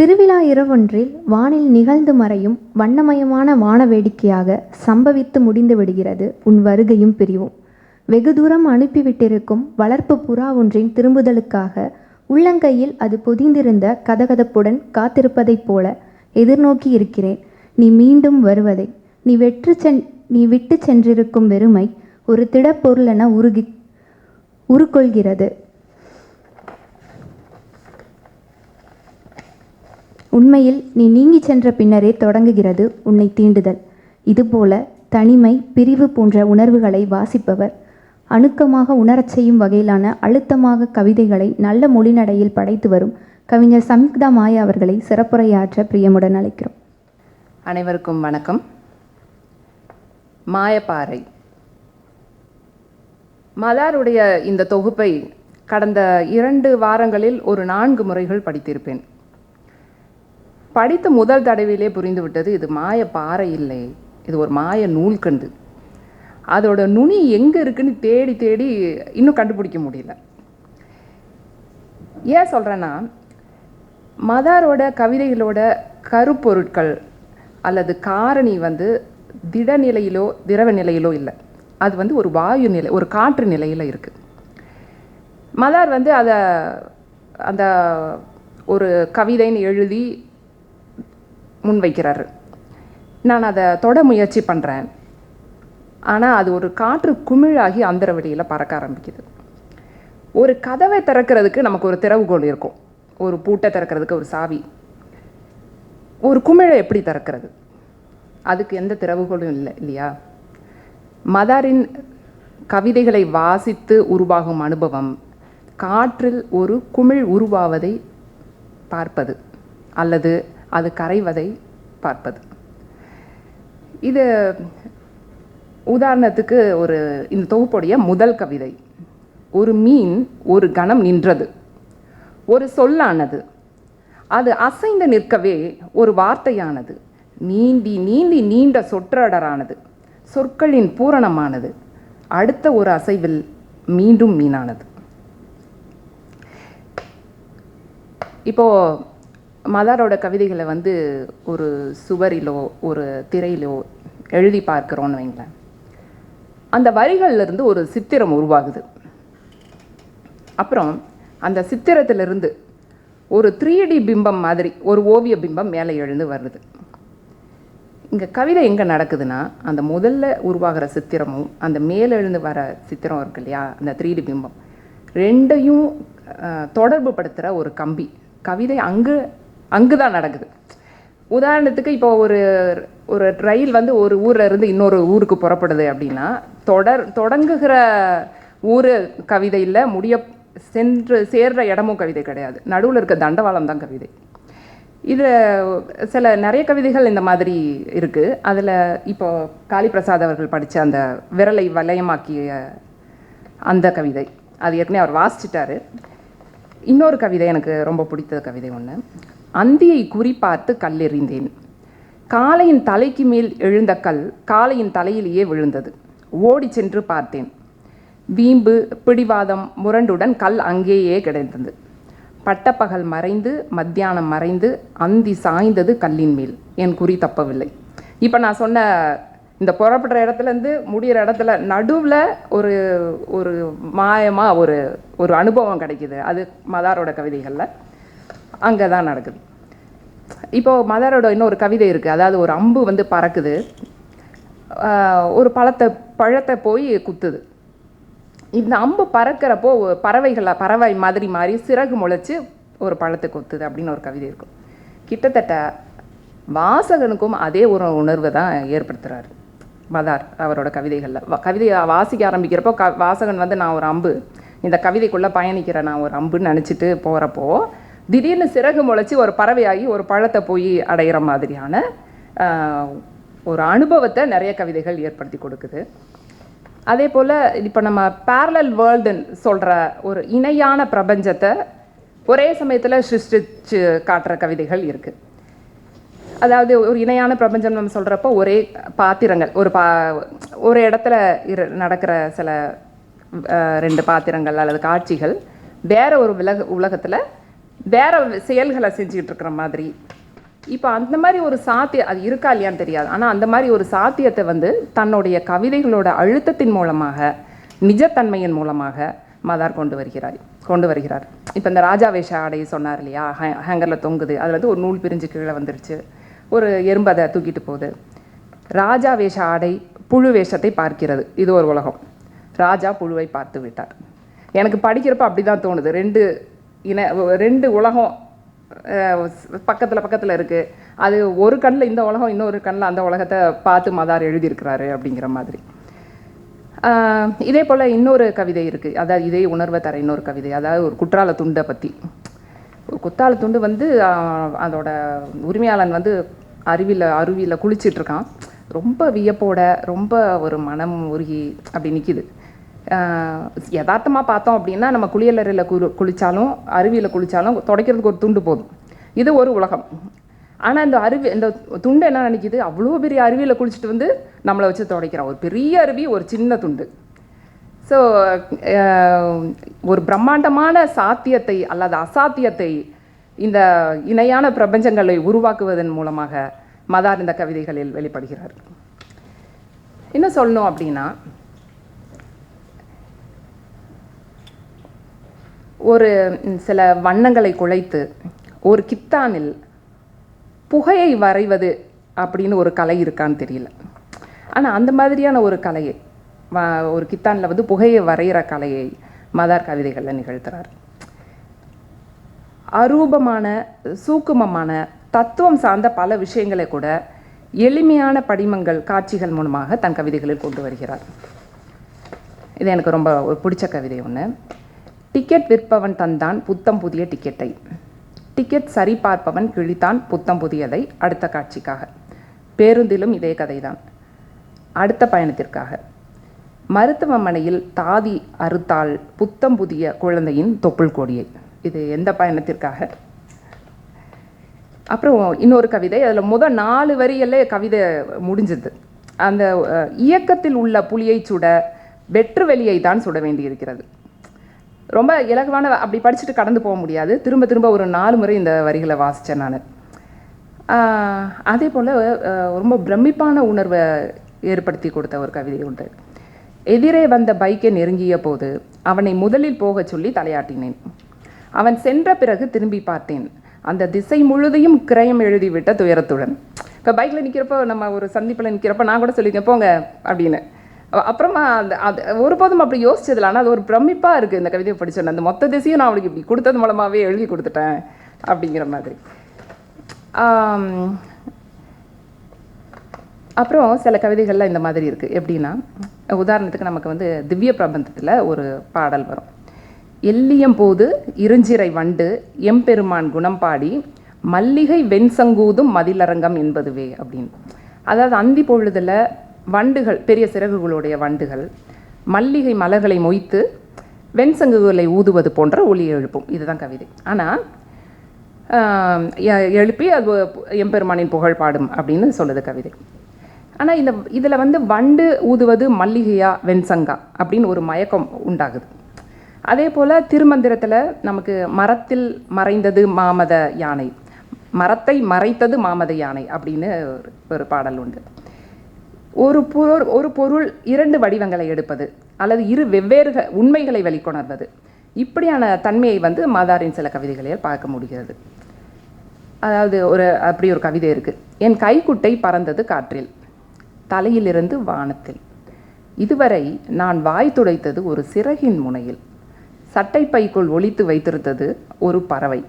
திருவிழா இரவொன்றில் வானில் நிகழ்ந்து மறையும் வண்ணமயமான வான வேடிக்கையாக சம்பவித்து முடிந்து விடுகிறது உன் வருகையும் பிரிவும். வெகு தூரம் அனுப்பிவிட்டிருக்கும் வளர்ப்பு புறா ஒன்றின் திரும்புதலுக்காக உள்ளங்கையில் அது பொதிந்திருந்த கதகதப்புடன் காத்திருப்பதைப் போல எதிர்நோக்கி இருக்கிறேன். நீ மீண்டும் வருவதை. நீ வெற்று சென் நீ விட்டு சென்றிருக்கும் வெறுமை ஒரு திடப்பொருளென உருகி உருக்கொள்கிறது. உண்மையில் நீ நீங்கிச் சென்ற பின்னரே தொடங்குகிறது உன்னை தீண்டுதல். இதுபோல தனிமை பிரிவு போன்ற உணர்வுகளை வாசிப்பவர் அணுக்கமாக உணரச் செய்யும் வகையிலான அழுத்தமாக கவிதைகளை நல்ல மொழிநடையில் படைத்து வரும் கவிஞர் சம்யுக்தா மாயா அவர்களை சிறப்புரையாற்ற பிரியமுடன் அழைக்கிறோம். அனைவருக்கும் வணக்கம். மாயப்பாறை. மலாருடைய இந்த தொகுப்பை கடந்த இரண்டு வாரங்களில் ஒரு நான்கு முறைகள் படித்திருப்பேன். படித்த முதல் தடவையிலே புரிந்துவிட்டது இது மாய பாறை இல்லை இது ஒரு மாய நூல்கண்டு. அதோட நுனி எங்கே இருக்குன்னு தேடி தேடி இன்னும் கண்டுபிடிக்க முடியல. ஏன் சொல்கிறேன்னா மதாரோட கவிதைகளோட கருப்பொருட்கள் அல்லது காரணி வந்து திடநிலையிலோ திரவ நிலையிலோ இல்லை. அது வந்து ஒரு வாயு நிலை ஒரு காற்று நிலையில் இருக்குது மதார் வந்து அதை அந்த ஒரு கவிதைன்னு எழுதி முன்வைக்கிறாரு. நான் அதை தொட முயற்சி பண்ணுறேன் ஆனால் அது ஒரு காற்று குமிழாகி அந்தர வெளியில் பறக்க ஆரம்பிக்குது. ஒரு கதவை திறக்கிறதுக்கு நமக்கு ஒரு திறவுகோல் இருக்கும். ஒரு பூட்டை திறக்கிறதுக்கு ஒரு சாவி. ஒரு குமிழை எப்படி திறக்கிறது? அதுக்கு எந்த திறவுகோலும் இல்லை இல்லையா? மதாரின் கவிதைகளை வாசித்து உருவாகும் அனுபவம் காற்றில் ஒரு குமிழ் உருவாவதை பார்ப்பது அல்லது அது கரைவதை பார்ப்பது. இது உதாரணத்துக்கு ஒரு இந்த தொகுப்புடைய முதல் கவிதை. ஒரு மீன் ஒரு கணம் நின்றது. ஒரு சொல்லானது. அது அசைந்து நிற்கவே ஒரு வார்த்தையானது. நீந்தி நீந்தி நீண்ட சொற்றடரானது. சொற்களின் பூரணமானது. அடுத்த ஒரு அசைவில் மீண்டும் மீனானது. இப்போது மதாரோட கவிதைகளை வந்து ஒரு சுவரிலோ ஒரு திரையிலோ எழுதி பார்க்குறோன்னு வைங்களேன். அந்த வரிகள்லேருந்து ஒரு சித்திரம் உருவாகுது. அப்புறம் அந்த சித்திரத்திலிருந்து ஒரு த்ரீ டி பிம்பம் மாதிரி ஒரு ஓவிய பிம்பம் மேலே எழுந்து வருது. இங்கே கவிதை எங்கே நடக்குதுன்னா அந்த முதல்ல உருவாகிற சித்திரமும் அந்த மேலே எழுந்து வர சித்திரம் இருக்கு இல்லையா அந்த த்ரீ டி பிம்பம் ரெண்டையும் தொடர்பு படுத்துகிற ஒரு கம்பி. கவிதை அங்கே அங்கு தான் நடக்குது. உதாரணத்துக்கு இப்போ ஒரு ஒரு ரயில் வந்து ஒரு ஊரில் இருந்து இன்னொரு ஊருக்கு புறப்படுது அப்படின்னா தொடர் தொடங்குகிற ஊர் கவிதையில் முடிய சென்று சேர்ற இடமும் கவிதை கிடையாது. நடுவில் இருக்க தண்டவாளம் தான் கவிதை. இது சில நிறைய கவிதைகள் இந்த மாதிரி இருக்குது அதில் இப்போ காளிப்பிரசாத் அவர்கள் படித்த அந்த விரலை வலயமாக்கிய அந்த கவிதை அது ஏற்கனவே அவர் வாசிச்சிட்டாரு. இன்னொரு கவிதை எனக்கு ரொம்ப பிடித்த கவிதை ஒன்று அந்தியை குறிப்பார்த்து கல்லெறிந்தேன். காளையின் தலைக்கு மேல் எழுந்த கல் காளையின் தலையிலேயே விழுந்தது. ஓடி சென்று பார்த்தேன். வீம்பு பிடிவாதம் முரண்டுடன் கல் அங்கேயே கிடந்தது. பட்டப்பகல் மறைந்து மத்தியானம் மறைந்து அந்தி சாய்ந்தது கல்லின் மேல். என் குறி தப்பவில்லை. இப்போ நான் சொன்ன இந்த புறப்படுற இடத்துலேருந்து முடிகிற இடத்துல நடுவில் ஒரு ஒரு மாயமாக ஒரு ஒரு அனுபவம் கிடைக்குது. அது மதாரோட கவிதைகளில். அங்கே தான் நடக்குது. இப்போது மதரோட இன்னொரு கவிதை இருக்குது அதாவது ஒரு அம்பு வந்து பறக்குது. ஒரு பழத்தை பழத்தை போய் குத்துது. இந்த அம்பு பறக்கிறப்போ பறவைகளை பறவை மாதிரி மாதிரி சிறகு முளைச்சி ஒரு பழத்தை கொத்துது அப்படின்னு ஒரு கவிதை இருக்கும். கிட்டத்தட்ட வாசகனுக்கும் அதே ஒரு உணர்வை தான் ஏற்படுத்துகிறாரு மதார் அவரோட கவிதைகளில். வ- கவிதையை வாசிக்க ஆரம்பிக்கிறப்போ க வாசகன் வந்து நான் ஒரு அம்பு. இந்த கவிதைக்குள்ளே பயணிக்கிறேன் நான் ஒரு அம்புன்னு நினச்சிட்டு போகிறப்போ திடீர்னு சிறகு முளைச்சி ஒரு பறவையாகி ஒரு பழத்தை போய் அடையிற மாதிரியான ஒரு அனுபவத்தை நிறைய கவிதைகள் ஏற்படுத்தி கொடுக்குது. அதே போல் இப்போ நம்ம பேரலல் வேர்ல்டுன்னு சொல்கிற ஒரு இணையான பிரபஞ்சத்தை ஒரே சமயத்தில் சிருஷ்டிச்சு காட்டுற கவிதைகள் இருக்குது அதாவது ஒரு இணையான பிரபஞ்சம் நம்ம சொல்கிறப்போ ஒரே பாத்திரங்கள் ஒரு பா ஒரு இடத்துல இரு நடக்கிற சில ரெண்டு பாத்திரங்கள் அல்லது காட்சிகள் வேற ஒரு விலக உலகத்தில் வேற செயல்களை செஞ்சுக்கிட்டு இருக்கிற மாதிரி இப்போ அந்த மாதிரி ஒரு சாத்திய அது இருக்கா இல்லையான்னு தெரியாது. ஆனால் அந்த மாதிரி ஒரு சாத்தியத்தை வந்து தன்னுடைய கவிதைகளோட அழுத்தத்தின் மூலமாக நிஜத்தன்மையின் மூலமாக மதார் கொண்டு வருகிறார் கொண்டு வருகிறார். இப்போ இந்த ராஜா வேஷ ஆடை சொன்னார் இல்லையா? ஹேங்கரில் தொங்குது. அதில் வந்து ஒரு நூல் பிரிஞ்சு கீழே வந்துருச்சு. ஒரு எறும்பு அதை தூக்கிட்டு போகுது. ராஜா வேஷ ஆடை புழு வேஷத்தை பார்க்கிறது. இது ஒரு உலகம். ராஜா புழுவை பார்த்து விட்டார். எனக்கு படிக்கிறப்ப அப்படி தான் தோணுது. ரெண்டு இன ரெண்டு உலகம் பக்கத்தில் பக்கத்தில் இருக்குது அது ஒரு கண்ணில் இந்த உலகம் இன்னொரு கண்ணில் அந்த உலகத்தை பார்த்து மதார் எழுதியிருக்கிறாரு அப்படிங்கிற மாதிரி. இதே போல் இன்னொரு கவிதை இருக்குது அதாவது இதே உணர்வை தர இன்னொரு கவிதை. அதாவது ஒரு குற்றால துண்டை பற்றி ஒரு குத்தால துண்டு வந்து அதோட உரிமையாளன் வந்து அருவியில் அருவியில் குளிச்சிட்டு இருக்கான். ரொம்ப வியப்போட ரொம்ப ஒரு மனம் உருகி அப்படி நிற்கிது யதார்த்தமாக பார்த்தோம் அப்படின்னா நம்ம குளியலறையில் குளி குளித்தாலும் அருவியில் குளித்தாலும் துடைக்கிறதுக்கு ஒரு துண்டு போதும். இது ஒரு உலகம். ஆனால் இந்த அருவி இந்த துண்டு என்ன நினைக்குது? அவ்வளோ பெரிய அருவியில் குளிச்சுட்டு வந்து நம்மளை வச்சு துடைக்கிறோம். ஒரு பெரிய அருவி ஒரு சின்ன துண்டு. ஸோ ஒரு பிரம்மாண்டமான சாத்தியத்தை அல்லது அசாத்தியத்தை இந்த இணையான பிரபஞ்சங்களை உருவாக்குவதன் மூலமாக மதார் இந்த கவிதைகளில் வெளிப்படுகிறார். என்ன சொல்லணும் அப்படின்னா ஒரு சில வண்ணங்களை குழைத்து ஒரு கித்தானில் புகையை வரைவது அப்படின்னு ஒரு கலை இருக்கான்னு தெரியல. ஆனால் அந்த மாதிரியான ஒரு கலையை ஒரு கித்தானில் வந்து புகையை வரைகிற கலையை மதார் கவிதைகளில் நிகழ்த்துறார். அரூபமான சூக்குமமான தத்துவம் சார்ந்த பல விஷயங்களை கூட எளிமையான படிமங்கள் காட்சிகள் மூலமாக தன் கவிதைகளில் கொண்டு வருகிறார். இது எனக்கு ரொம்ப ஒரு பிடிச்ச கவிதை ஒன்று டிக்கெட் விற்பவன் தந்தான் புத்தம் புதிய டிக்கெட்டை. டிக்கெட் சரி பார்ப்பவன் கிழித்தான் புத்தம் புதியதை அடுத்த காட்சிக்காக. பேருந்திலும் இதே கதைதான். அடுத்த பயணத்திற்காக. மருத்துவமனையில் தாதி அறுத்தாள் புத்தம் புதிய குழந்தையின் தொப்புள் கொடியை. இது எந்த பயணத்திற்காக? அப்புறம் இன்னொரு கவிதை அதில் முதல் நாலு வரியிலே கவிதை முடிஞ்சது. அந்த இயக்கத்தில் உள்ள புலியை சுட வெற்று வெளியை தான் சுட வேண்டியிருக்கிறது. ரொம்ப இலகுவான அப்படி படிச்சுட்டு கடந்து போக முடியாது. திரும்ப திரும்ப ஒரு நாலு முறை இந்த வரிகளை வாசித்தேன் நான். அதே போல் ரொம்ப பிரமிப்பான உணர்வை ஏற்படுத்தி கொடுத்த ஒரு கவிதை உண்டு. எதிரே வந்த பைக்கை நெருங்கிய போது அவனை முதலில் போகச் சொல்லி தலையாட்டினேன். அவன் சென்ற பிறகு திரும்பி பார்த்தேன். அந்த திசை முழுதையும் கிரயம் எழுதிவிட்ட துயரத்துடன். இப்போ பைக்கில் நிற்கிறப்போ நம்ம ஒரு சந்திப்பில் நிற்கிறப்போ நான் கூட சொல்லியிருக்கேன் போங்க அப்படின்னு. அப்புறமா அந்த அது ஒருபோதும் அப்படி யோசிச்சதில்ல ஆனால் அது ஒரு பிரமிப்பாக இருக்குது இந்த கவிதையை படிச்சோன்னு அந்த மொத்த திசையும் நான் அவளுக்கு இப்படி கொடுத்தது மூலமாகவே எழுதி கொடுத்துட்டேன் அப்படிங்கிற மாதிரி. அப்புறம் சில கவிதைகள்லாம் இந்த மாதிரி இருக்குது எப்படின்னா உதாரணத்துக்கு நமக்கு வந்து திவ்ய பிரபந்தத்தில் ஒரு பாடல் வரும். எல்லியம் போது இருஞ்சிறை வண்டு எம்பெருமான் குணம் பாடி மல்லிகை வெண்சங்கூதும் மதிலரங்கம் என்பதுவே அப்படின்னு. அதாவது அந்தி பொழுதில் வண்டுகள் பெரிய சிறகுகளுடைய வண்டுகள் மல்லிகை மலர்களை மொய்த்து வெண்சங்குகளை ஊதுவது போன்ற ஒளியை எழுப்பும். இதுதான் கவிதை. ஆனால் எ- எழுப்பி அது எம்பெருமானின் புகழ் பாடும் அப்படின்னு சொல்லுது கவிதை. ஆனால் இந்த இதில் வந்து வண்டு ஊதுவது மல்லிகையா வெண்சங்கா அப்படின்னு ஒரு மயக்கம் உண்டாகுது. அதே போல் திருமந்திரத்தில் நமக்கு மரத்தில் மறைந்தது மாமத யானை மரத்தை மறைத்தது மாமத யானை அப்படின்னு ஒரு- ஒரு பாடல் உண்டு. ஒரு பொருள் ஒரு பொருள் இரண்டு வடிவங்களை எடுப்பது அல்லது இரு வெவ்வேறு உண்மைகளை வெளிக்கொணர்வது. இப்படியான தன்மையை வந்து மாதாரின் சில கவிதைகளில் பார்க்க முடிகிறது. அதாவது ஒரு அப்படி ஒரு கவிதை இருக்குது என் கைக்குட்டை பறந்தது காற்றில் தலையிலிருந்து வானத்தில். இதுவரை நான் வாய் துடைத்தது ஒரு சிறகின் முனையில். சட்டைப்பைக்குள் ஒழித்து வைத்திருந்தது ஒரு பறவை.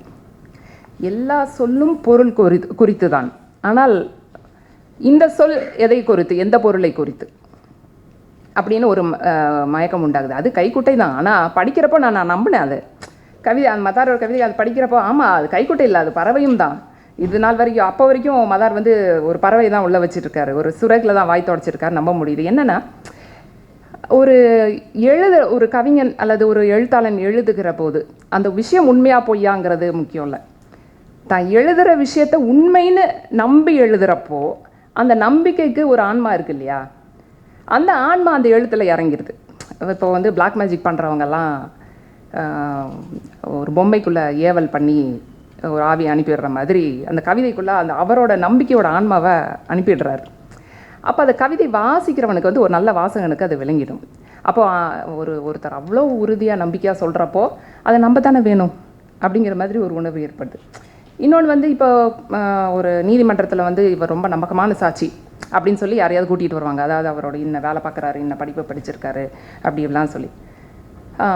எல்லா சொல்லும் பொருள் குறித்து குறித்து தான் ஆனால் இந்த சொல் எதை குறித்து? எந்த பொருளை குறித்து? அப்படின்னு ஒரு மயக்கம் உண்டாகுது. அது கைக்குட்டை தான். ஆனால் படிக்கிறப்போ நான் நான் நம்பினேன் அது. கவிதை அந்த மதாரோட கவிதை அது படிக்கிறப்போ ஆமாம் அது கைக்குட்டை இல்லை அது பறவையும் தான். இது நாள் வரைக்கும் அப்போ வரைக்கும் மதார் வந்து ஒரு பறவை தான் உள்ளே வச்சுருக்காரு. ஒரு சுரகில் தான் வாய் தொடச்சிருக்காரு நம்ப முடியுது. என்னென்னா ஒரு எழுத ஒரு கவிஞன் அல்லது ஒரு எழுத்தாளன் எழுதுகிற போது அந்த விஷயம் உண்மையாக பொய்யாங்கிறது முக்கியம் இல்லை. தான் எழுதுகிற விஷயத்த உண்மைன்னு நம்பி எழுதுகிறப்போ அந்த நம்பிக்கைக்கு ஒரு ஆன்மா இருக்கு இல்லையா அந்த ஆன்மா அந்த எழுத்தில் இறங்கிடுது இப்போ வந்து பிளாக் மேஜிக் பண்ணுறவங்கெல்லாம் ஒரு பொம்மைக்குள்ளே ஏவல் பண்ணி ஒரு ஆவி அனுப்பிடுற மாதிரி அந்த கவிதைக்குள்ளே அந்த அவரோட நம்பிக்கையோட ஆன்மாவை அனுப்பிடுறாரு அப்போ அந்த கவிதை வாசிக்கிறவனுக்கு வந்து ஒரு நல்ல வாசகனுக்கு அது விளங்கிடும். அப்போ ஒரு ஒருத்தர் அவ்வளோ உறுதியாக நம்பிக்கையாக சொல்கிறப்போ அதை நம்ப தானே வேணும்? அப்படிங்கிற மாதிரி ஒரு உணர்வு ஏற்படுது. இன்னொன்று வந்து இப்போ ஒரு நீதிமன்றத்தில் வந்து இவர் ரொம்ப நம்பகமான சாட்சி அப்படின்னு சொல்லி யாரையாவது கூட்டிகிட்டு வருவாங்க. அதாவது அவரோட இன்ன வேலை பார்க்குறாரு இன்ன படிப்பை படிச்சிருக்காரு அப்படி இப்படிலாம் சொல்லி.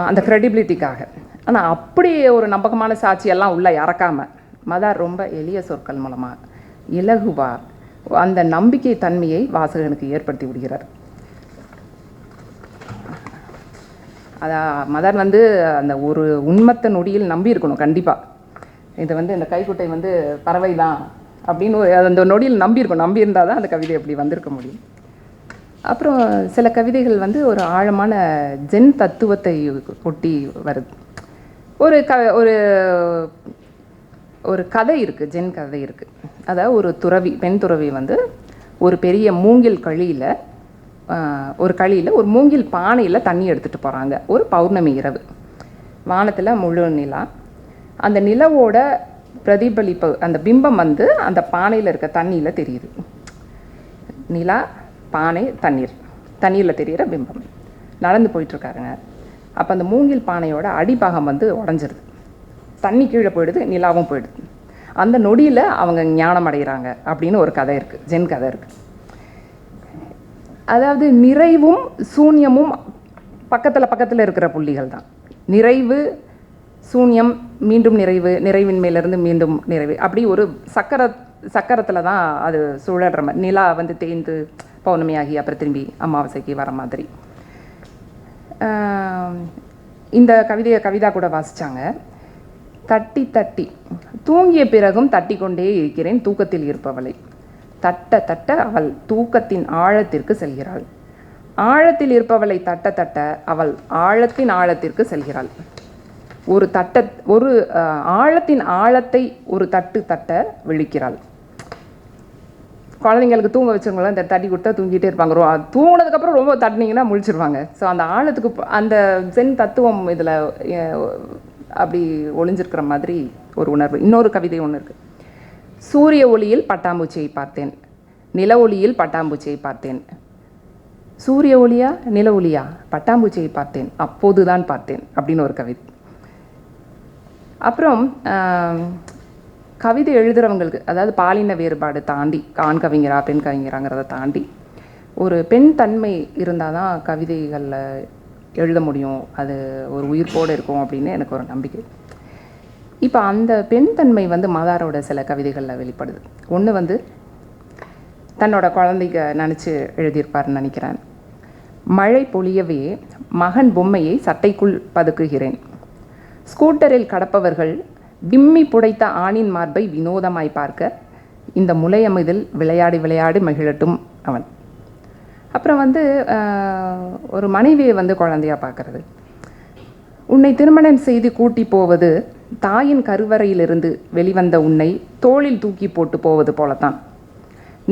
அந்த க்ரெடிபிலிட்டிக்காக ஆனால் அப்படி ஒரு நம்பகமான சாட்சியெல்லாம் உள்ளே இறக்காமல் மதார் ரொம்ப எளிய சொற்கள் மூலமாக இலகுவார். அந்த நம்பிக்கை தன்மையை வாசகனுக்கு ஏற்படுத்தி விடுகிறார். அதான் மதர் வந்து அந்த ஒரு உண்மத்த நொடியில் நம்பி இருக்கணும் கண்டிப்பாக இது வந்து இந்த கைக்குட்டை வந்து பறவை தான் அப்படின்னு ஒரு அந்த நொடியில் நம்பியிருக்கும். நம்பியிருந்தால் தான் அந்த கவிதை அப்படி வந்திருக்க முடியும். அப்புறம் சில கவிதைகள் வந்து ஒரு ஆழமான ஜென் தத்துவத்தை ஒட்டி வருது. ஒரு க ஒரு ஒரு கதை இருக்குது ஜென் கதை இருக்குது அதாவது ஒரு துறவி பெண் துறவி வந்து ஒரு பெரிய மூங்கில் கழியில் ஒரு கழியில் ஒரு மூங்கில் பானையில் தண்ணி எடுத்துகிட்டு போகிறாங்க ஒரு பௌர்ணமி இரவு. வானத்தில் முழு நிலா. அந்த நிலவோட பிரதிபலிப்பு அந்த பிம்பம் வந்து அந்த பானையில் இருக்க தண்ணியில் தெரியுது. நிலா பானை தண்ணீர். தண்ணீரில் தெரிகிற பிம்பம். நடந்து போயிட்டுருக்காருங்க. அப்போ அந்த மூங்கில் பானையோட அடிபாகம் வந்து உடஞ்சிருது. தண்ணி கீழே போயிடுது நிலாவும் போயிடுது. அந்த நொடியில் அவங்க ஞானம் அடைகிறாங்க அப்படின்னு ஒரு கதை இருக்குது ஜென் கதை இருக்குது அதாவது நிறைவும் சூன்யமும் பக்கத்தில் பக்கத்தில் இருக்கிற புள்ளிகள் தான் நிறைவு சூன்யம் மீண்டும் நிறைவு நிறைவின் மீண்டும் நிறைவு. அப்படி ஒரு சக்கர சக்கரத்தில் தான் அது சுழல்ற மாதிரி நிலா வந்து தேய்ந்து பௌர்ணமியாகி அப்புறம் திரும்பி அமாவாசைக்கு வர மாதிரி. இந்த கவிதையை கவிதா கூட வாசித்தாங்க தட்டி தட்டி. தூங்கிய பிறகும் தட்டி கொண்டே இருக்கிறேன் தூக்கத்தில் இருப்பவளை. தட்ட தட்ட அவள் தூக்கத்தின் ஆழத்திற்கு செல்கிறாள். ஆழத்தில் இருப்பவளை தட்ட தட்ட அவள் ஆழத்தின் ஆழத்திற்கு செல்கிறாள். ஒரு தட்ட ஒரு ஆழத்தின் ஆழத்தை ஒரு தட்டு தட்ட விழிக்கிறாள். குழந்தைங்களுக்கு தூங்க வச்சவங்களாம் இந்த தட்டி கொடுத்தா தூங்கிட்டே இருப்பாங்க. ரொ தூங்கினதுக்கப்புறம் ரொம்ப தட்டினீங்கன்னா முழிச்சிருவாங்க. ஸோ அந்த ஆழத்துக்கு அந்த சென் தத்துவம் இதில் அப்படி ஒளிஞ்சிருக்கிற மாதிரி ஒரு உணர்வு. இன்னொரு கவிதை ஒன்று இருக்குது சூரிய ஒளியில் பட்டாம்பூச்சியை பார்த்தேன். நில ஒளியில் பட்டாம்பூச்சியை பார்த்தேன். சூரிய ஒளியா நில ஒளியா? பட்டாம்பூச்சியை பார்த்தேன். அப்போதுதான் பார்த்தேன். அப்படின்னு ஒரு கவிதை. அப்புறம் கவிதை எழுதுகிறவங்களுக்கு அதாவது பாலின வேறுபாடு தாண்டி ஆண் கவிஞரா பெண் கவிஞராங்கிறத தாண்டி ஒரு பெண் தன்மை இருந்தால் தான் கவிதைகளில் எழுத முடியும். அது ஒரு உயிர்ப்போடு இருக்கும் அப்படின்னு எனக்கு ஒரு நம்பிக்கை. இப்போ அந்த பெண் தன்மை வந்து மாதாரோட சில கவிதைகளில் வெளிப்படுது. ஒன்று வந்து தன்னோட குழந்தைங்க நினச்சி எழுதியிருப்பாருன்னு நினைக்கிறேன். மழை பொழியவே மகன் பொம்மையை சட்டைக்குள் பதுக்குகிறேன். ஸ்கூட்டரில் கடப்பவர்கள் விம்மி புடைத்த ஆணின் மார்பை வினோதமாய் பார்க்க இந்த முளையமிதில் விளையாடி விளையாடி மகிழட்டும் அவன். அப்புறம் வந்து ஒரு மனைவியை வந்து குழந்தையாக பார்க்கறது. உன்னை திருமணம் செய்து கூட்டி போவது தாயின் கருவறையிலிருந்து வெளிவந்த உன்னை தோளில் தூக்கி போட்டு போவது போலத்தான்.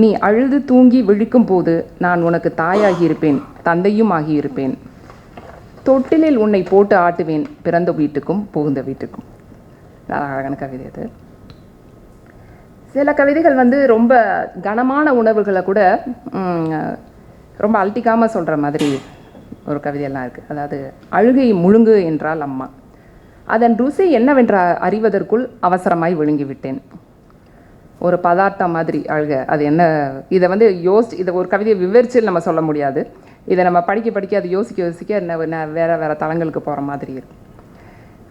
நீ அழுது தூங்கி விழிக்கும் போது நான் உனக்கு தாயாகி இருப்பேன் தந்தையும் ஆகியிருப்பேன். தொட்டிலில் உன்னை போட்டு ஆட்டுவேன். பிறந்த வீட்டுக்கும் புகுந்த வீட்டுக்கும். அழகான கவிதை அது. சில கவிதைகள் வந்து ரொம்ப கனமான உணவுகளை கூட ரொம்ப அழட்டிக்காமல் சொல்கிற மாதிரி ஒரு கவிதையெல்லாம் இருக்குது அதாவது அழுகை முழுங்கு என்றால் அம்மா. அதன் ருசி என்னவென்ற அறிவதற்குள் அவசரமாய் விழுங்கி விட்டேன் ஒரு பதார்த்தம் மாதிரி அழுக. அது என்ன? இதை வந்து யோசி இதை ஒரு கவிதையை விவரிச்சு நம்ம சொல்ல முடியாது. இதை நம்ம படிக்க படிக்க அது யோசிக்க யோசிக்க என்ன வேறு வேறு தளங்களுக்கு போகிற மாதிரி இருக்கும்.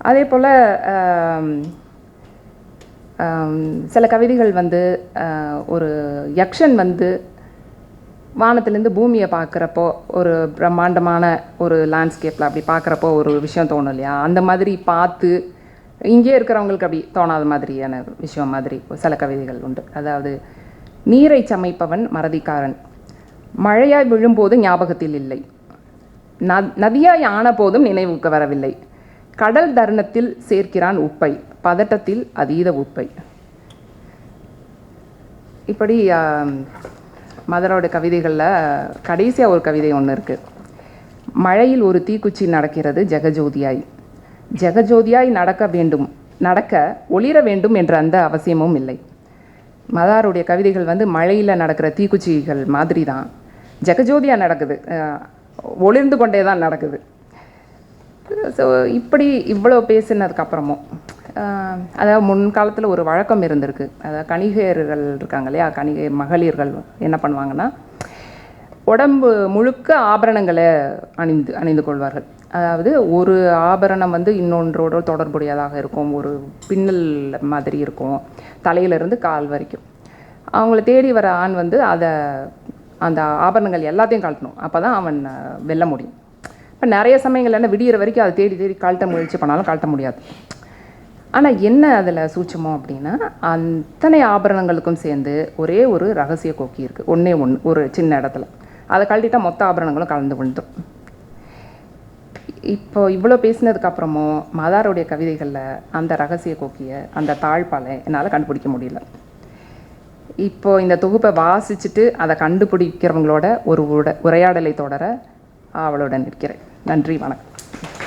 அதே போல் சில கவிதைகள் வந்து ஒரு யக்ஷன் வந்து வானத்துலேருந்து பூமியை பார்க்குறப்போ ஒரு பிரம்மாண்டமான ஒரு லேண்ட்ஸ்கேப்பில் அப்படி பார்க்குறப்போ ஒரு விஷயம் தோணும் இல்லையா? அந்த மாதிரி பார்த்து இங்கே இருக்கிறவங்களுக்கு அப்படி தோணாத மாதிரியான விஷயம் மாதிரி சில கவிதைகள் உண்டு. அதாவது நீரை சமைப்பவன் மறதிக்காரன். மழையாய் விழும்போது ஞாபகத்தில் இல்லை. ந- நதியாய் ஆன போதும் நினைவுக்கு வரவில்லை. கடல் தருணத்தில் சேர்க்கிறான் உப்பை. பதட்டத்தில் அதீத உப்பை. இப்படி மதரோட கவிதைகளில் கடைசியாக ஒரு கவிதை ஒன்று இருக்குது மழையில் ஒரு தீக்குச்சி நடக்கிறது ஜெகஜோதியாய். ஜெகஜோதியாய் நடக்க வேண்டும் நடக்க ஒளிர வேண்டும் என்ற அந்த அவசியமும் இல்லை. மதாருடைய கவிதைகள் வந்து மழையில் நடக்கிற தீக்குச்சிகள் மாதிரி தான் ஜெகஜோதியாக நடக்குது. ஒளிர்ந்து கொண்டே தான் நடக்குது. ஸோ இப்படி இவ்வளோ பேசினதுக்கப்புறமும் அதாவது முன்காலத்தில் ஒரு வழக்கம் இருந்திருக்கு. அதாவது கணிகையர்கள் இருக்காங்க இல்லையா? கணிகை மகளிர்கள் என்ன பண்ணுவாங்கன்னா உடம்பு முழுக்க ஆபரணங்களை அணிந்து அணிந்து கொள்வார்கள். அதாவது ஒரு ஆபரணம் வந்து இன்னொன்றோட தொடர்புடையதாக இருக்கும். ஒரு பின்னல் மாதிரி இருக்கும். தலையிலிருந்து கால் வரைக்கும். அவங்கள தேடி வர ஆண் வந்து அதை அந்த ஆபரணங்கள் எல்லாத்தையும் கழட்டணும். அப்போ தான் அவன் வெல்ல முடியும். இப்போ நிறைய சமயங்கள் என்ன விடியிற வரைக்கும் அதை தேடி தேடி கழட்ட முயற்சி பண்ணாலும் கழட்ட முடியாது. ஆனால் என்ன அதில் சூட்சமோ அப்படின்னா அத்தனை ஆபரணங்களுக்கும் சேர்ந்து ஒரே ஒரு ரகசிய கோக்கி இருக்குது ஒன்றே ஒன்று ஒரு சின்ன இடத்துல. அதை கழட்டிட்டா மொத்த ஆபரணங்களும் கலந்து விழுந்துடும் இப்போ இவ்வளோ பேசினதுக்கப்புறமும் மதாருடைய கவிதைகளில் அந்த ரகசிய கோக்கியை அந்த தாழ்பாலை என்னால் கண்டுபிடிக்க முடியல. இப்போ இந்த தொகுப்பை வாசிச்சுட்டு அதை கண்டுபிடிக்கிறவங்களோட ஒரு உட உரையாடலை தொடர அவளுடன் இருக்கிறேன் நன்றி வணக்கம்.